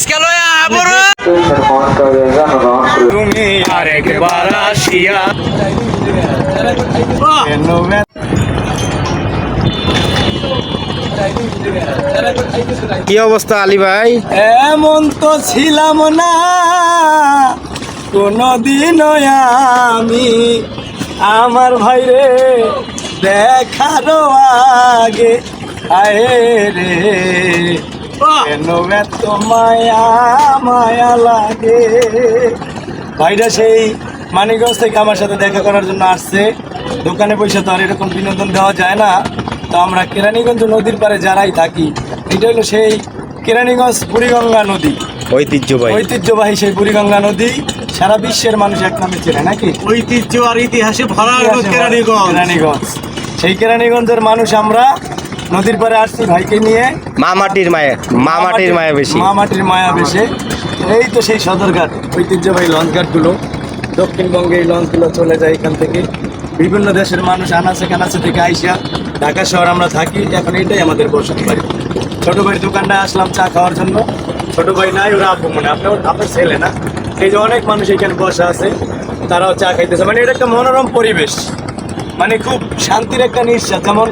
রিস্কা লয়া আবর তুমি আরেকবার আসিয়া কি অবস্থা আলী ভাই? এমন তো ছিলাম না কোনদিন আমি আমার ভাইরে দেখার আগে আয়ে রে। কেন এত মায়া মায়া লাগে? ভাইরা সেই মানিকগঞ্জ থেকে আমার সাথে দেখা করার জন্য আসছে। দোকানে পয়সা তো আর এরকম বিনোদন দেওয়া যায় না। তো আমরা কেরানীগঞ্জ নদীর পারে যারাই থাকি এটা হলো সেই কেরানীগঞ্জ বুড়িগঙ্গা নদী। ঐতিহ্যবাহী। ঐতিহ্যবাহী সেই বুড়িগঙ্গা নদী। সারা বিশ্বের মানুষ এক নামে চেনে নাকি? ঐতিহ্য আর ইতিহাসে ভরা কেরানীগঞ্জ। কেরানীগঞ্জ। সেই কেরানীগঞ্জের মানুষ আমরা নদীর পারে আসছি ভাইকে নিয়ে। মা মাটির মায়ে মা মাটির মায়া বেশি। মা মাটির মায়া বেশে। এই তো সেই সদরঘাট ঐতিহ্যবাহী লঞ্চঘাটগুলো দক্ষিণবঙ্গে এই লঞ্চগুলো চলে যায় এখান থেকে। বিভিন্ন দেশের মানুষ আনাচে কানাচে থেকে আইসা ঢাকা শহর আমরা থাকি। এখন এটাই আমাদের বসত বাড়ি। ছোট ভাইয়ের দোকানটা আসলাম চা খাওয়ার জন্য। ছোট ভাই নাই ওরা আপু মনে আপনার আপনার ছেলে না? এই যে অনেক মানুষ এখানে বসে আছে তারাও চা খাইতেছে। মানে এটা একটা মনোরম পরিবেশ। মানে খুব শান্তির একটা নিঃশ্বাস। যেমন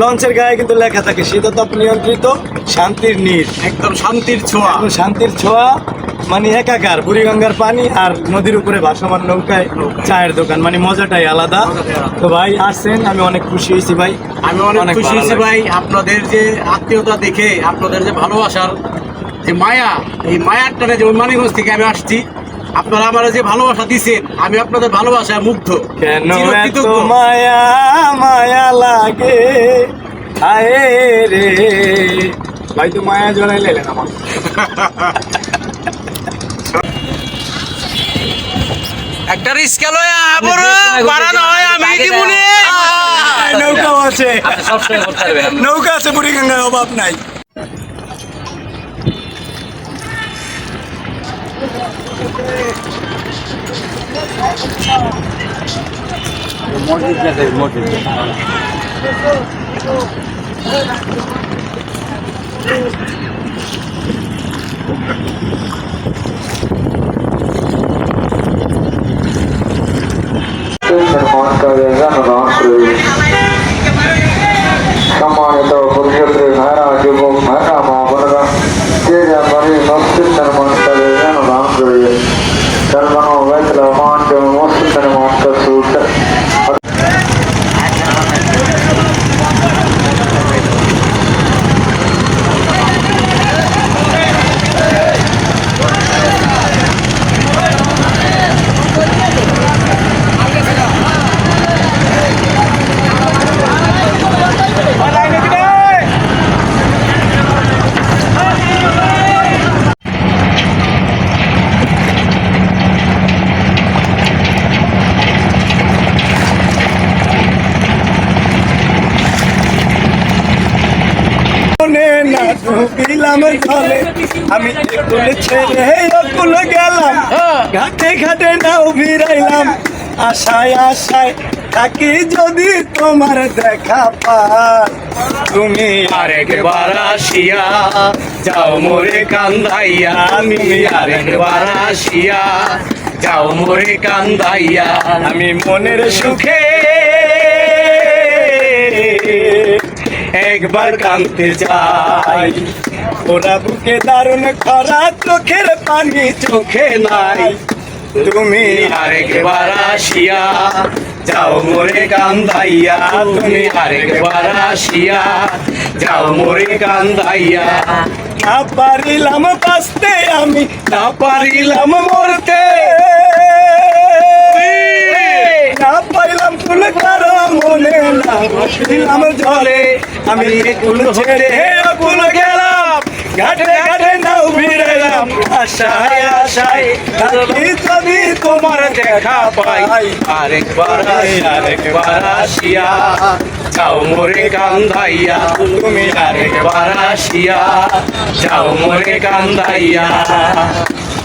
লঞ্চের গায়ে কিন্তু লেখা থাকে শীততাপ নিয়ন্ত্রিত শান্তির নীর। একদম শান্তির ছোঁয়া। শান্তির ছোঁয়া মানে একাকার বুড়িগঙ্গার পানি আর নদীর উপরে ভাসমান নৌকায় চায়ের দোকান মানে মজাটাই আলাদা। তো ভাই আসছেন আমি অনেক খুশি হয়েছি ভাই। আমি অনেক খুশি হয়েছি ভাই আপনাদের যে আত্মীয়তা দেখে আপনাদের যে ভালোবাসার যে মায়া এই মায়ার টানে যে মানিগঞ্জ থেকে আমি আসছি আপনারা আমার যে ভালোবাসা দিচ্ছেন আমি আপনাদের ভালোবাসায় মুগ্ধ। কেন মায়া মায়া লাগে? আয়ে রে। ভাই তো মায়া জড়াই লেলেন আমার একটা রিস্কা লয়া আবর বাড়ানো হয় আমি কি মনে আয়, নৌকাও আছে। নৌকা আছে বুড়িগঙ্গার অভাব নাই। সম্মানিত পরিষদের ভাইরা যুবক ভাইরা মা বোনেরা যে যাবারে ডুবিলাম জলে আমি একুল ছেড়ে অকুল গেলাম। ঘাটে ঘাটে নাও ভিড়াইলাম আশায় আশায় থাকি যদি তোমার দেখা পাই। তুমি আরেকবার আসিয়া যাও মোরে কান্দাইয়া। আমি আরেকবার আসিয়া যাও মোরে কান্দাইয়া। আমি মনের সুখে একবার কাঁদতে যাই ওরা বুকে দারুণ খরা চোখের পানি চোখে নাই। তুমি আরেকবার আসিয়া যাও মোরে কান্দাইয়া। তুমি আরেকবার আসিয়া যাও মোরে কান্দাইয়া। না পারিলাম বাঁচতে আমি না পারিলাম মরতে। না ভাসিলাম জলে আমি কুল ছেড়ে কুল গেলাম। ঘাটে ঘাটে নাও ভিড়াইলাম আশায় আশায় থাকি যদি তোমার দেখা পাই, আরেকবার আরেকবার আসিয়া। যাও মোরে কান্দাইয়া, তুমি আরেকবার আসিয়া। যাও মোরে কান্দাইয়া।